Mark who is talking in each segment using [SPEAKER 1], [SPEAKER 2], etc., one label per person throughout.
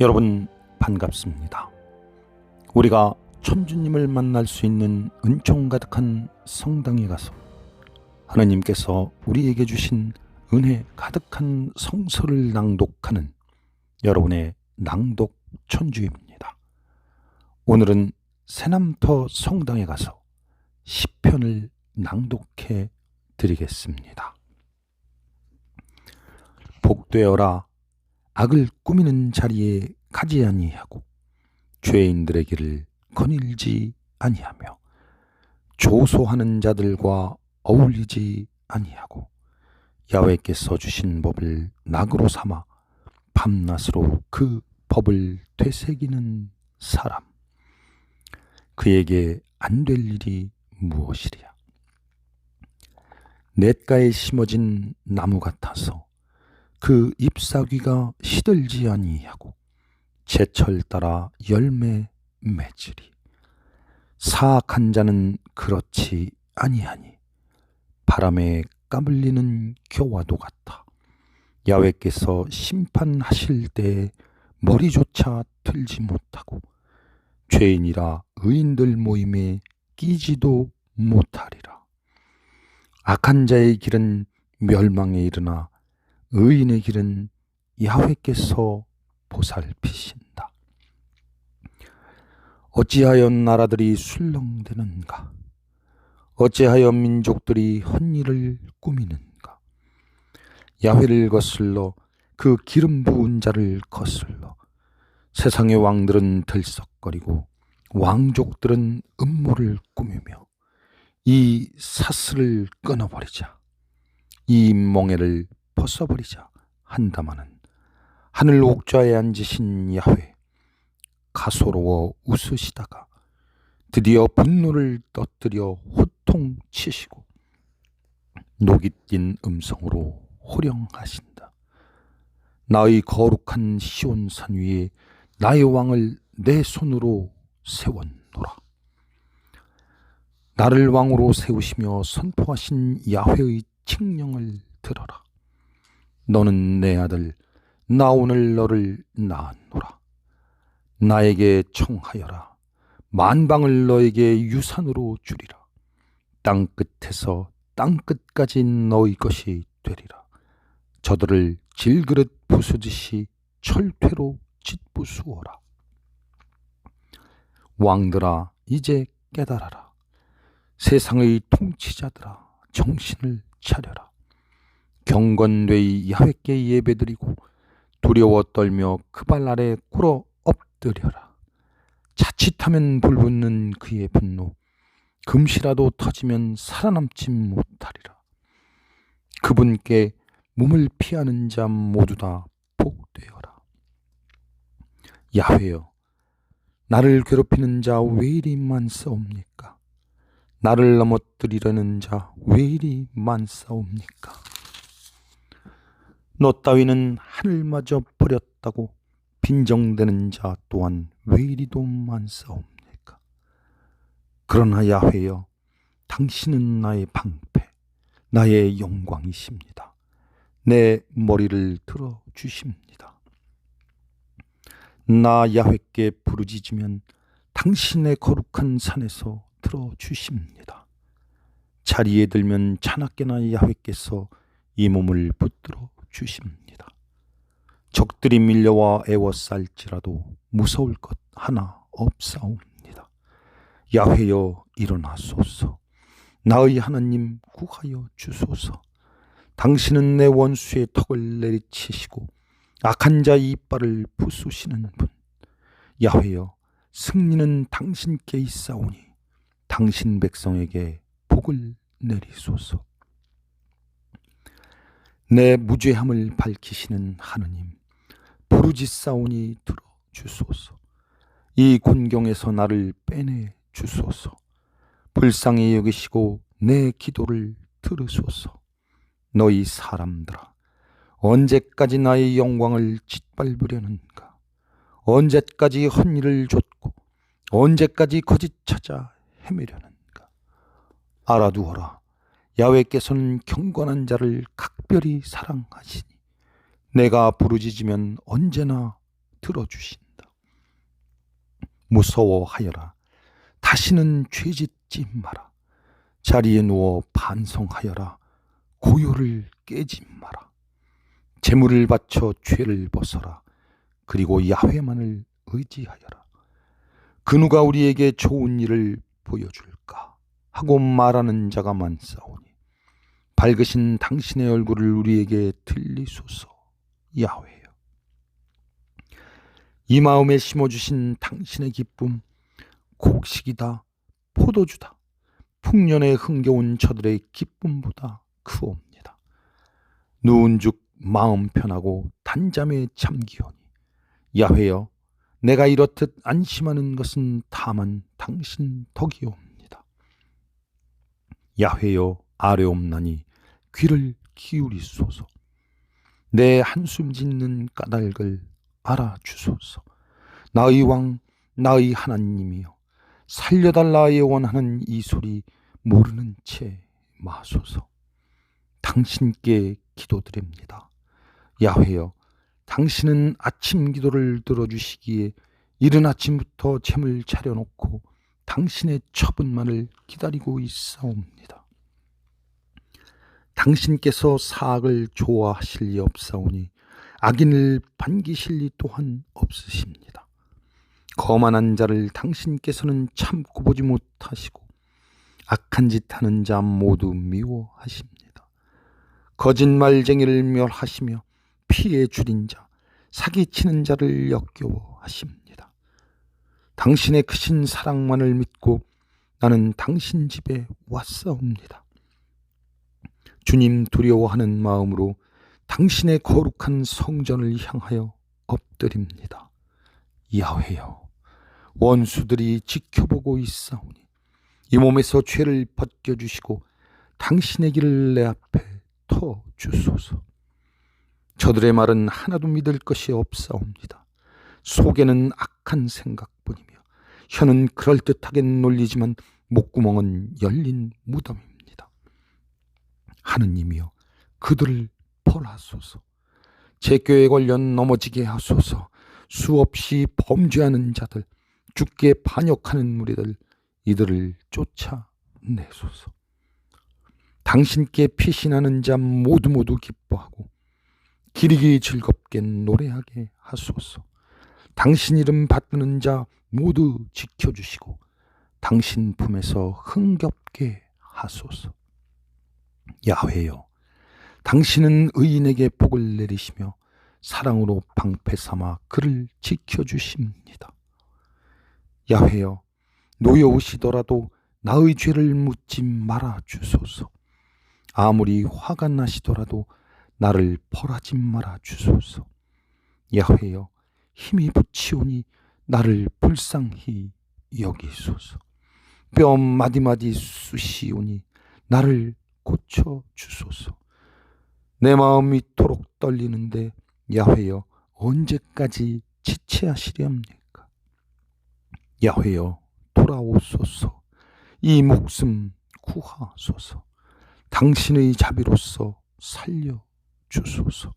[SPEAKER 1] 여러분 반갑습니다. 우리가 천주님을 만날 수 있는 은총 가득한 성당에 가서 하나님께서 우리에게 주신 은혜 가득한 성서를 낭독하는 여러분의 낭독 천주입니다. 오늘은 새남터 성당에 가서 시편을 낭독해 드리겠습니다. 복되어라 악을 꾸미는 자리에 가지 아니하고 죄인들의 길을 거닐지 아니하며 조소하는 자들과 어울리지 아니하고 야훼께서 주신 법을 낙으로 삼아 밤낮으로 그 법을 되새기는 사람 그에게 안 될 일이 무엇이랴? 냇가에 심어진 나무 같아서 그 잎사귀가 시들지 아니하고 제철 따라 열매 맺으리. 사악한 자는 그렇지 아니하니 바람에 까물리는 겨와도 같아. 야훼께서 심판하실 때에 머리조차 들지 못하고 죄인이라 의인들 모임에 끼지도 못하리라. 악한 자의 길은 멸망에 이르나 의인의 길은 야훼께서 보살피신다. 어찌하여 나라들이 술렁대는가? 어찌하여 민족들이 헛일을 꾸미는가? 야훼를 거슬러 그 기름 부은 자를 거슬러 세상의 왕들은 들썩거리고 왕족들은 음모를 꾸미며 이 사슬을 끊어버리자. 이 멍에를 벗어버리자 한다마는 하늘 옥좌에 앉으신 야훼 가소로워 웃으시다가 드디어 분노를 떠뜨려 호통치시고 녹이 띈 음성으로 호령하신다. 나의 거룩한 시온산 위에 나의 왕을 내 손으로 세웠노라. 나를 왕으로 세우시며 선포하신 야훼의 칙령을 들어라. 너는 내 아들, 나 오늘 너를 낳았노라. 나에게 청하여라. 만방을 너에게 유산으로 주리라. 땅 끝에서 땅 끝까지 너희 것이 되리라. 저들을 질그릇 부수듯이 철퇴로 짓부수어라. 왕들아, 이제 깨달아라. 세상의 통치자들아, 정신을 차려라. 경건되이 야훼께 예배드리고 두려워 떨며 그 발 아래 꿇어 엎드려라. 자칫하면 불붙는 그의 분노, 금시라도 터지면 살아남지 못하리라. 그분께 몸을 피하는 자 모두 다 복되어라. 야훼여, 나를 괴롭히는 자 왜 이리 많사옵니까? 나를 넘어뜨리려는 자 왜 이리 많사옵니까? 너 따위는 하늘마저 버렸다고 빈정대는 자 또한 왜 이리도 많사옵니까? 그러나 야훼여 당신은 나의 방패, 나의 영광이십니다. 내 머리를 들어 주십니다. 나 야훼께 부르짖으면 당신의 거룩한 산에서 들어 주십니다. 자리에 들면 자나깨나 야훼께서 이 몸을 붙들어 주십니다. 적들이 밀려와 애워쌀지라도 무서울 것 하나 없사옵니다. 야훼여 일어나소서. 나의 하나님 구하여 주소서. 당신은 내 원수의 턱을 내리치시고 악한 자의 이빨을 부수시는 분. 야훼여 승리는 당신께 있사오니 당신 백성에게 복을 내리소서. 내 무죄함을 밝히시는 하느님, 부르짖사오니 들어 주소서. 이 곤경에서 나를 빼내 주소서. 불쌍히 여기시고 내 기도를 들으소서. 너희 사람들아, 언제까지 나의 영광을 짓밟으려는가? 언제까지 헛일을 좇고 언제까지 거짓 찾아 헤매려는가? 알아두어라. 야훼께서는 경건한 자를 각별히 사랑하시니 내가 부르짖으면 언제나 들어주신다. 무서워하여라. 다시는 죄짓지 마라. 자리에 누워 반성하여라. 고요를 깨지 마라. 재물을 바쳐 죄를 벗어라. 그리고 야훼만을 의지하여라. 그 누가 우리에게 좋은 일을 보여줄까 하고 말하는 자가 많사오니 밝으신 당신의 얼굴을 우리에게 들리소서 야훼여. 이 마음에 심어주신 당신의 기쁨 곡식이다 포도주다 풍년에 흥겨운 저들의 기쁨보다 크옵니다. 누운죽 마음 편하고 단잠에 잠기오니 야훼여 내가 이렇듯 안심하는 것은 다만 당신 덕이옵니다. 야훼여 아뢰옵나니 귀를 기울이소서. 내 한숨 짓는 까닭을 알아주소서. 나의 왕, 나의 하나님이여 살려달라 예원하는 이 소리 모르는 채 마소서. 당신께 기도드립니다. 야훼여 당신은 아침 기도를 들어주시기에 이른 아침부터 잼을 차려놓고 당신의 처분만을 기다리고 있사옵니다. 당신께서 사악을 좋아하실 리 없사오니 악인을 반기실 리 또한 없으십니다. 거만한 자를 당신께서는 참고 보지 못하시고 악한 짓 하는 자 모두 미워하십니다. 거짓말쟁이를 멸하시며 피해 줄인 자, 사기치는 자를 역겨워하십니다. 당신의 크신 사랑만을 믿고 나는 당신 집에 왔사옵니다. 주님 두려워하는 마음으로 당신의 거룩한 성전을 향하여 엎드립니다. 야훼여, 원수들이 지켜보고 있사오니 이 몸에서 죄를 벗겨 주시고 당신의 길을 내 앞에 터 주소서. 저들의 말은 하나도 믿을 것이 없사옵니다. 속에는 악한 생각뿐이며 혀는 그럴듯하게 놀리지만 목구멍은 열린 무덤입니다. 하느님이여 그들을 벌하소서. 제 꾀에 걸려 넘어지게 하소서. 수없이 범죄하는 자들, 죽게 반역하는 무리들, 이들을 쫓아내소서. 당신께 피신하는 자 모두 모두 기뻐하고 길이기 즐겁게 노래하게 하소서. 당신 이름 받드는 자 모두 지켜주시고 당신 품에서 흥겹게 하소서. 야훼여, 당신은 의인에게 복을 내리시며 사랑으로 방패 삼아 그를 지켜주십니다. 야훼여, 노여우시더라도 나의 죄를 묻지 말아 주소서. 아무리 화가 나시더라도 나를 벌하지 말아 주소서. 야훼여 힘이 붙이오니 나를 불쌍히 여기소서. 뼈 마디마디 쑤시오니 나를 고쳐 주소서. 내 마음이 이토록 떨리는데 야훼여 언제까지 지체하시렵니까? 야훼여 돌아오소서. 이 목숨 구하소서. 당신의 자비로서 살려 주소서.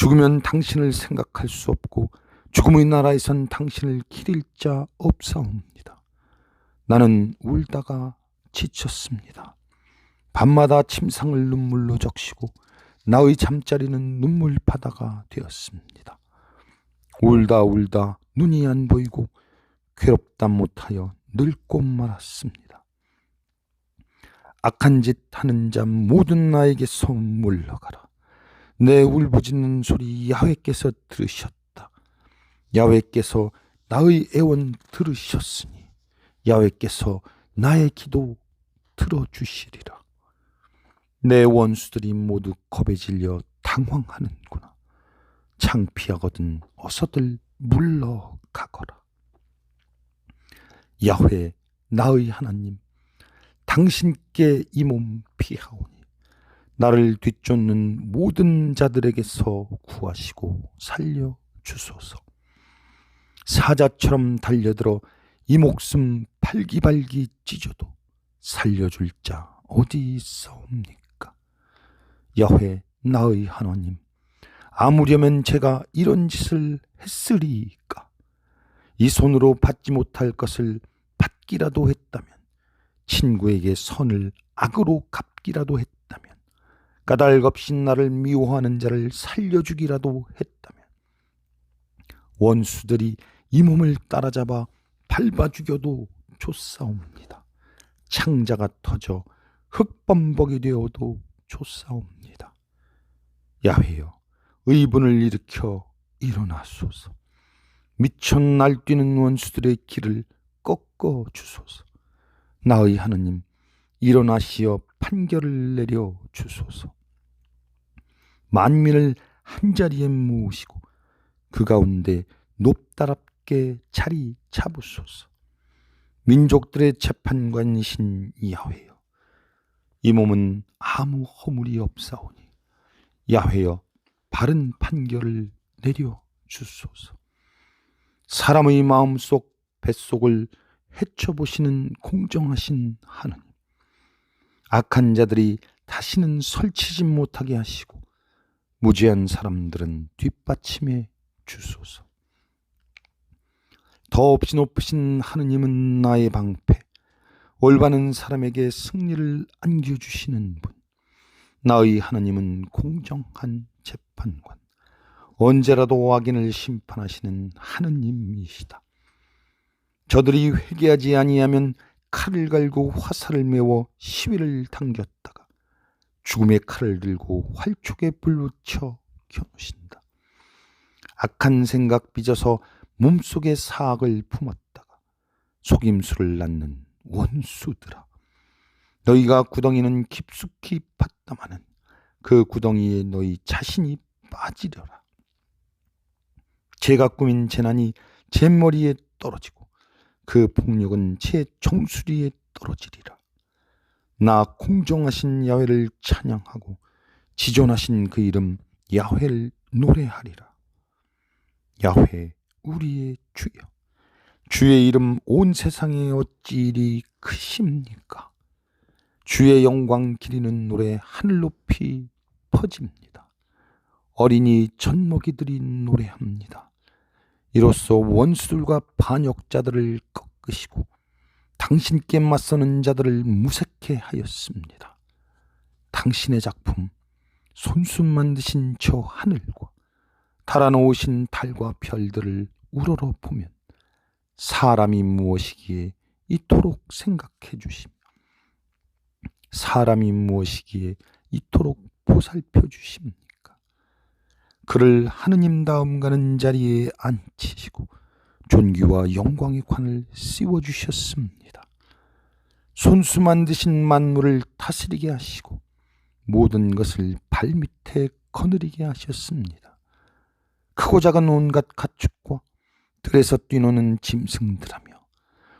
[SPEAKER 1] 죽으면 당신을 생각할 수 없고 죽음의 나라에선 당신을 기릴 자 없사옵니다. 나는 울다가 지쳤습니다. 밤마다 침상을 눈물로 적시고 나의 잠자리는 눈물 바다가 되었습니다. 울다 울다 눈이 안 보이고 괴롭다 못하여 늙고 말았습니다. 악한 짓 하는 자 모든 나에게서 물러가라. 내 울부짖는 소리 야훼께서 들으셨다. 야훼께서 나의 애원 들으셨으니 야훼께서 나의 기도 들어주시리라. 내 원수들이 모두 겁에 질려 당황하는구나. 창피하거든 어서들 물러가거라. 야훼 나의 하나님 당신께 이 몸 피하오니 나를 뒤쫓는 모든 자들에게서 구하시고 살려 주소서. 사자처럼 달려들어 이 목숨 발기발기 찢어도 살려줄 자 어디 있사옵니까? 야훼 나의 하나님 아무려면 제가 이런 짓을 했으리까? 이 손으로 받지 못할 것을 받기라도 했다면, 친구에게 선을 악으로 갚기라도 했다면, 까닭 없이 나를 미워하는 자를 살려주기라도 했다면, 원수들이 이 몸을 따라잡아 밟아 죽여도 좋사옵니다. 창자가 터져 흙범벅이 되어도 좋사옵니다. 야훼여 의분을 일으켜 일어나소서. 미쳐 날뛰는 원수들의 길을 꺾어 주소서. 나의 하느님 일어나시어 판결을 내려 주소서. 만민을 한자리에 모으시고 그 가운데 높다랍게 자리 잡으소서. 민족들의 재판관이신 야훼여 이 몸은 아무 허물이 없사오니 야훼여 바른 판결을 내려 주소서. 사람의 마음속 뱃속을 헤쳐보시는 공정하신 하느님. 악한 자들이 다시는 설치지 못하게 하시고 무지한 사람들은 뒷받침해 주소서. 더없이 높으신 하느님은 나의 방패, 올바른 사람에게 승리를 안겨주시는 분. 나의 하나님은 공정한 재판관, 언제라도 악인을 심판하시는 하느님이시다. 저들이 회개하지 아니하면 칼을 갈고 화살을 메워 시위를 당겼다가 죽음의 칼을 들고 활촉에 불붙여 겨누신다. 악한 생각 빚어서 몸속에 사악을 품었다가 속임수를 낳는 원수들아. 너희가 구덩이는 깊숙이 팠다마는 그 구덩이에 너희 자신이 빠지려라. 제가 꾸민 재난이 제 머리에 떨어지고 그 폭력은 제 정수리에 떨어지리라. 나 공정하신 야훼를 찬양하고 지존하신 그 이름 야훼를 노래하리라. 야훼 우리의 주여 주의 이름 온 세상에 어찌 이리 크십니까? 주의 영광 기리는 노래 하늘 높이 퍼집니다. 어린이 젖먹이들이 노래합니다. 이로써 원수들과 반역자들을 꺾으시고 당신께 맞서는 자들을 무색해 하였습니다. 당신의 작품, 손수 만드신 저 하늘과 달아놓으신 달과 별들을 우러러 보면 사람이 무엇이기에 이토록 생각해 주시며 사람이 무엇이기에 이토록 보살펴 주십니까? 그를 하느님 다음 가는 자리에 앉히시고 존귀와 영광의 관을 씌워 주셨습니다. 손수 만드신 만물을 다스리게 하시고 모든 것을 발밑에 거느리게 하셨습니다. 크고 작은 온갖 가축과 들에서 뛰노는 짐승들하며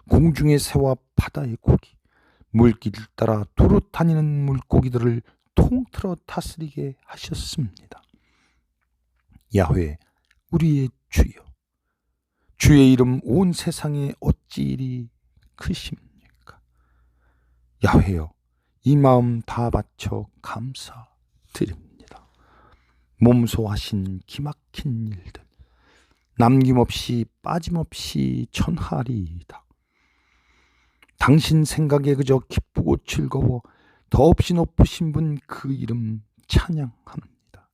[SPEAKER 1] 공중의 새와 바다의 고기, 물길을 따라 두루 다니는 물고기들을 통틀어 다스리게 하셨습니다. 야훼 우리의 주여 주의 이름 온 세상에 어찌 이리 크십니까? 야훼여 이 마음 다 바쳐 감사드립니다. 몸소하신 기막힌 일들 남김없이 빠짐없이 천하리이다. 당신 생각에 그저 기쁘고 즐거워 더없이 높으신 분 그 이름 찬양합니다.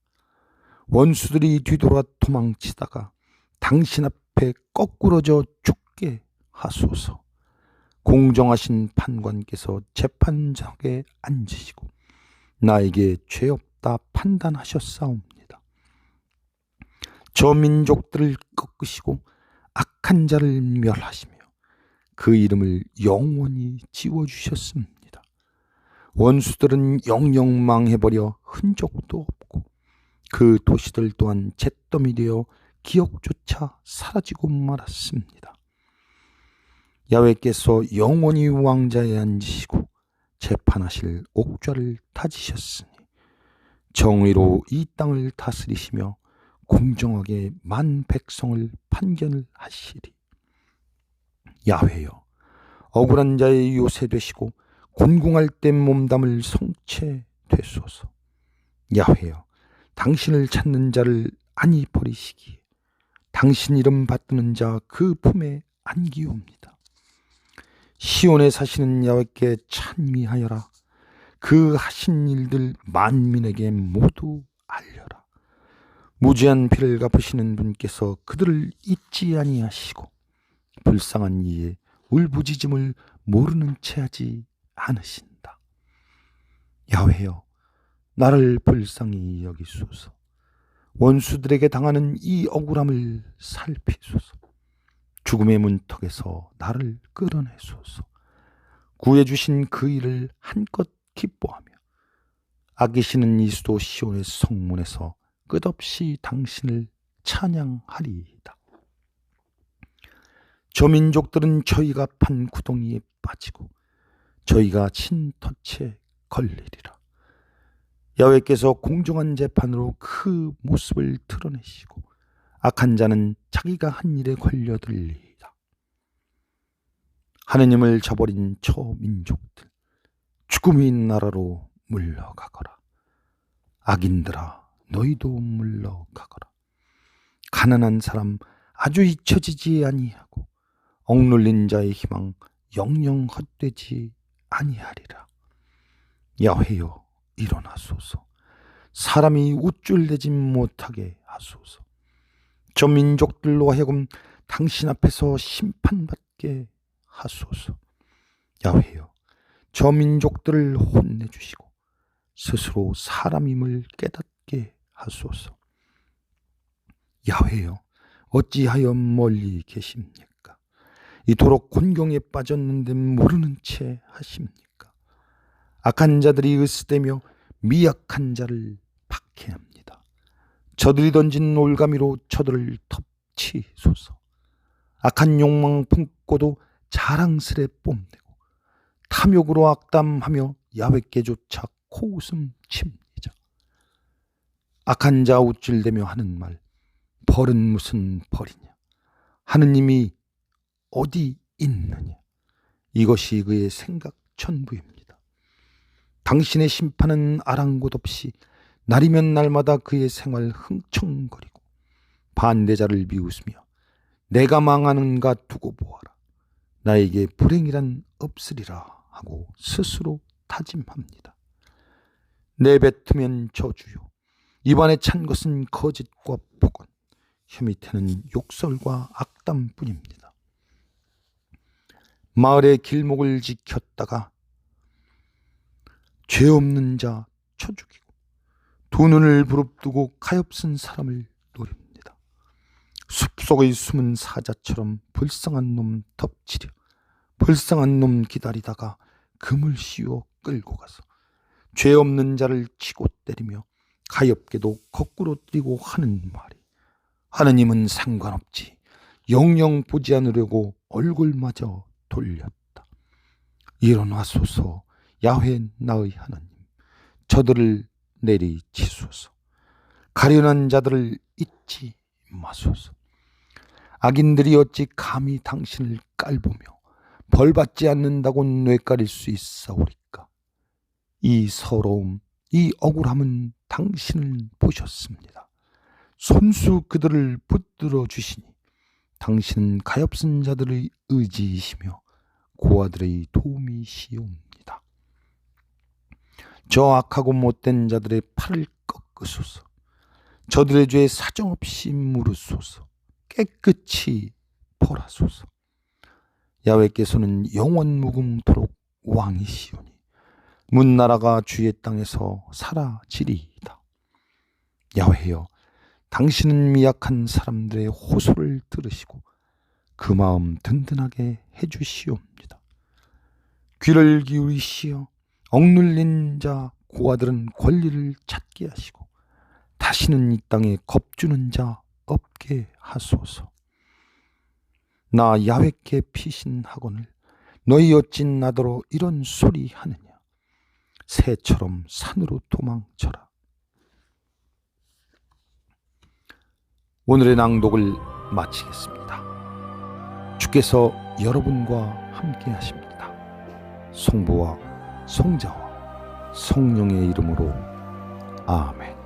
[SPEAKER 1] 원수들이 뒤돌아 도망치다가 당신 앞 에 거꾸러져 죽게 하소서. 공정하신 판관께서 재판장에 앉으시고 나에게 죄 없다 판단하셨사옵니다. 저 민족들을 꺾으시고 악한 자를 멸하시며 그 이름을 영원히 지워주셨습니다. 원수들은 영영 망해버려 흔적도 없고 그 도시들 또한 잿더미 되어 기억조차 사라지고 말았습니다. 야외께서 영원히 왕자에 앉으시고 재판하실 옥좌를 타지셨으니 정의로 이 땅을 다스리시며 공정하게 만 백성을 판견을 하시리. 야훼여 억울한 자의 요새 되시고 곤궁할 때 몸담을 성체 되소서. 야훼여 당신을 찾는 자를 안이 버리시기에 당신 이름 받드는 자 그 품에 안기옵니다. 시온에 사시는 야외께 찬미하여라. 그 하신 일들 만민에게 모두 알려라. 무지한 피를 갚으시는 분께서 그들을 잊지 아니하시고 불쌍한 이의 울부짖음을 모르는 체하지 않으신다. 야훼여 나를 불쌍히 여기소서. 원수들에게 당하는 이 억울함을 살피소서. 죽음의 문턱에서 나를 끌어내소서. 구해주신 그 일을 한껏 기뻐하며 아끼시는 이 수도 시온의 성문에서 끝없이 당신을 찬양하리이다. 저 민족들은 저희가 판 구덩이에 빠지고 저희가 친 덫에 걸리리라. 야외께서 공정한 재판으로 그 모습을 드러내시고 악한 자는 자기가 한 일에 걸려들리이다. 하느님을 저버린 저 민족들 죽음의 나라로 물러가거라. 악인들아 너희도 물러가거라. 가난한 사람 아주 잊혀지지 아니하고 억눌린 자의 희망 영영 헛되지 아니하리라. 야훼여 일어나소서. 사람이 우쭐대지 못하게 하소서. 저 민족들로 하여금 당신 앞에서 심판받게 하소서. 야훼여 저 민족들을 혼내주시고 스스로 사람임을 깨닫게 하소서. 야훼여 어찌하여 멀리 계십니까? 이토록 곤경에 빠졌는데 모르는 채 하십니까? 악한 자들이 으스대며 미약한 자를 박해합니다. 저들이 던진 올가미로 저들을 덮치소서. 악한 욕망 품고도 자랑스레 뽐내고 탐욕으로 악담하며 야외께조차 코웃음 칩니다. 악한 자 우쭐대며 하는 말 벌은 무슨 벌이냐 하느님이 어디 있느냐 이것이 그의 생각 전부입니다. 당신의 심판은 아랑곳 없이 날이면 날마다 그의 생활 흥청거리고 반대자를 비웃으며 내가 망하는가 두고 보아라. 나에게 불행이란 없으리라 하고 스스로 다짐합니다. 내뱉으면 저주요. 입안에 찬 것은 거짓과 폭언, 혀 밑에는 욕설과 악담뿐입니다. 마을의 길목을 지켰다가 죄 없는 자 쳐 죽이고 두 눈을 부릅뜨고 가엾은 사람을 노립니다. 숲속의 숨은 사자처럼 불쌍한 놈 덮치려 불쌍한 놈 기다리다가 금을 씌워 끌고 가서 죄 없는 자를 치고 때리며 가엾게도 거꾸로 뛰고 하는 말이 하느님은 상관없지 영영 보지 않으려고 얼굴마저 돌렸다. 일어나소서 야훼 나의 하나님 저들을 내리치소서. 가련한 자들을 잊지 마소서. 악인들이 어찌 감히 당신을 깔보며 벌받지 않는다고 뇌까릴 수 있사오리까? 이 서러움 이 억울함은 당신을 보셨습니다. 손수 그들을 붙들어 주시니 당신은 가엾은 자들의 의지이시며 고아들의 도움이시옵니다. 저 악하고 못된 자들의 팔을 꺾으소서. 저들의 죄에 사정없이 물으소서. 깨끗이 벌하소서. 야외께서는 영원 무궁토록 왕이시오니 문 나라가 주의 땅에서 사라지리이다. 야훼여 당신은 미약한 사람들의 호소를 들으시고 그 마음 든든하게 해주시옵니다. 귀를 기울이시어 억눌린 자 고아들은 권리를 찾게 하시고 다시는 이 땅에 겁주는 자 없게 하소서. 나 야외께 피신하거늘 너희 어찐 나더러 이런 소리 하느냐. 새처럼 산으로 도망쳐라. 오늘의 낭독을 마치겠습니다. 주께서 여러분과 함께 하십니다. 성부와 성자와 성령의 이름으로 아멘.